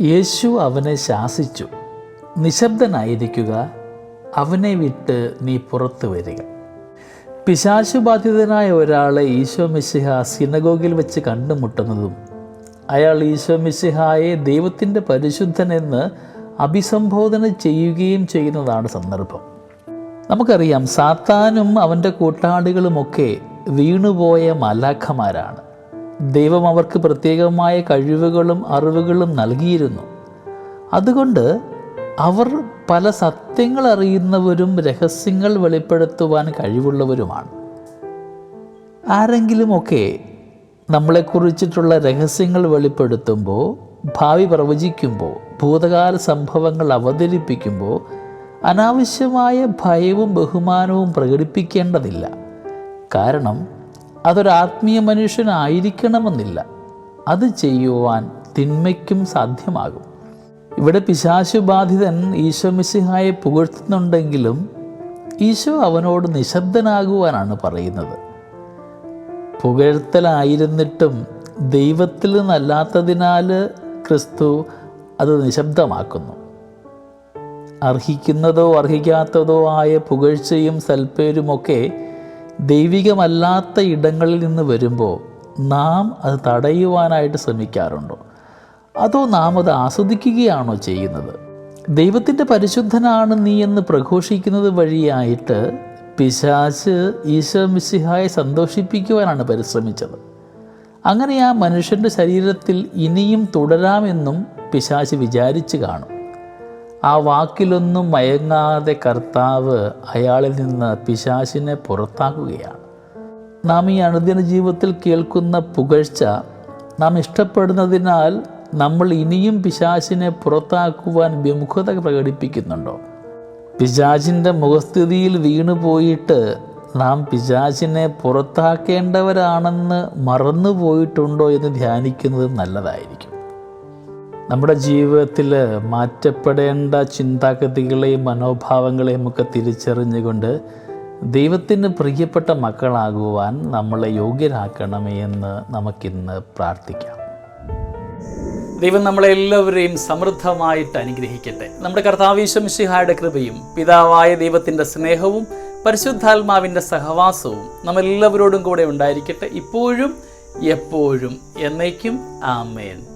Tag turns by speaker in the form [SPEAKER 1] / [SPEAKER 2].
[SPEAKER 1] യേശു അവനെ ശാസിച്ചു. നിശബ്ദനായിരിക്കുക അവനെ വിട്ട് നീ പുറത്തു വരിക. പിശാശുബാധിതനായ ഒരാളെ ഈശോ മിശിഹ സിനഗോഗിൽ വെച്ച് കണ്ടുമുട്ടുന്നതും അയാൾ ഈശോ മിശിഹായെ ദൈവത്തിന്റെ പരിശുദ്ധനെന്ന് അഭിസംബോധന ചെയ്യുകയും ചെയ്യുന്നതാണ് സന്ദർഭം. നമുക്കറിയാം സാത്താനും അവന്റെ കൂട്ടാളികളുമൊക്കെ വീണുപോയ മലാഖമാരാണ്. ദൈവം അവർക്ക് പ്രത്യേകമായ കഴിവുകളും അറിവുകളും നൽകിയിരുന്നു. അതുകൊണ്ട് അവർ പല സത്യങ്ങൾ അറിയുന്നവരും രഹസ്യങ്ങൾ വെളിപ്പെടുത്തുവാൻ കഴിവുള്ളവരുമാണ്. ആരെങ്കിലുമൊക്കെ നമ്മളെക്കുറിച്ചിട്ടുള്ള രഹസ്യങ്ങൾ വെളിപ്പെടുത്തുമ്പോൾ ഭാവി പ്രവചിക്കുമ്പോൾ ഭൂതകാല സംഭവങ്ങൾ അവതരിപ്പിക്കുമ്പോൾ അനാവശ്യമായ ഭയവും ബഹുമാനവും പ്രകടിപ്പിക്കേണ്ടതില്ല. കാരണം അതൊരു ആത്മീയ മനുഷ്യനായിരിക്കണമെന്നില്ല. അത് ചെയ്യുവാൻ തിന്മയ്ക്കും സാധ്യമാകും. ഇവിടെ പിശാശുബാധിതൻ ഈശോ മിസിഹായെ പുകഴ്ത്തുന്നുണ്ടെങ്കിലും ഈശോ അവനോട് നിശബ്ദനാകുവാനാണ് പറയുന്നത്. പുകഴ്ത്തലായിരുന്നിട്ടും ദൈവത്തിൽ നിന്നല്ലാത്തതിനാൽ ക്രിസ്തു അത് നിശബ്ദമാക്കുന്നു. അർഹിക്കുന്നതോ അർഹിക്കാത്തതോ ആയ പുകഴ്ചയും സൽപ്പേരുമൊക്കെ ദൈവികമല്ലാത്ത ഇടങ്ങളിൽ നിന്ന് വരുമ്പോൾ നാം അത് തടയുവാനായിട്ട് ശ്രമിക്കാറുണ്ടോ? അതോ നാം അത് ആസ്വദിക്കുകയാണോ ചെയ്യുന്നത്? ദൈവത്തിന്റെ പരിശുദ്ധനാണ് നീ എന്ന് പ്രഘോഷിക്കുന്നത് വഴിയായിട്ട് പിശാച്ച് ഈശോ മിശിഹായെ സന്തോഷിപ്പിക്കുവാനാണ് പരിശ്രമിച്ചത്. അങ്ങനെ ആ മനുഷ്യന്റെ ശരീരത്തിൽ ഇനിയും തുടരാമെന്നും പിശാച്ച് വിചാരിച്ചു കാണും. ആ വാക്കിലൊന്നും മയങ്ങാതെ കർത്താവ് അയാളിൽ നിന്ന് പിശാശിനെ പുറത്താക്കുകയാണ്. നാം ഈ അനുദിന ജീവിതത്തിൽ കേൾക്കുന്ന പുകഴ്ച നാം ഇഷ്ടപ്പെടുന്നതിനാൽ നമ്മൾ ഇനിയും പിശാശിനെ പുറത്താക്കുവാൻ വിമുഖത പ്രകടിപ്പിക്കുന്നുണ്ടോ? പിശാചിന്റെ മുഖസ്ഥിതിയിൽ വീണുപോയിട്ട് നാം പിശാചിനെ പുറത്താക്കേണ്ടവരാണെന്ന് മറന്നുപോയിട്ടുണ്ടോ എന്ന് ധ്യാനിക്കുന്നത് നല്ലതായിരിക്കും. നമ്മുടെ ജീവിതത്തിൽ മാറ്റപ്പെടേണ്ട ചിന്താഗതികളെയും മനോഭാവങ്ങളെയും ഒക്കെ തിരിച്ചറിഞ്ഞുകൊണ്ട് ദൈവത്തിന് പ്രിയപ്പെട്ട മക്കളാകുവാൻ നമ്മളെ യോഗ്യരാക്കണമേ എന്ന് നമുക്കിന്ന് പ്രാർത്ഥിക്കാം. ദൈവം നമ്മളെല്ലാവരെയും സമൃദ്ധമായിട്ട് അനുഗ്രഹിക്കട്ടെ. നമ്മുടെ കർത്താവീശംഷിഹായുടെ കൃപയും പിതാവായ ദൈവത്തിന്റെ സ്നേഹവും പരിശുദ്ധാത്മാവിന്റെ സഹവാസവും നമ്മളെല്ലാവരോടും കൂടെ ഉണ്ടായിരിക്കട്ടെ. ഇപ്പോഴും എപ്പോഴും എന്നേക്കും. ആമേൻ.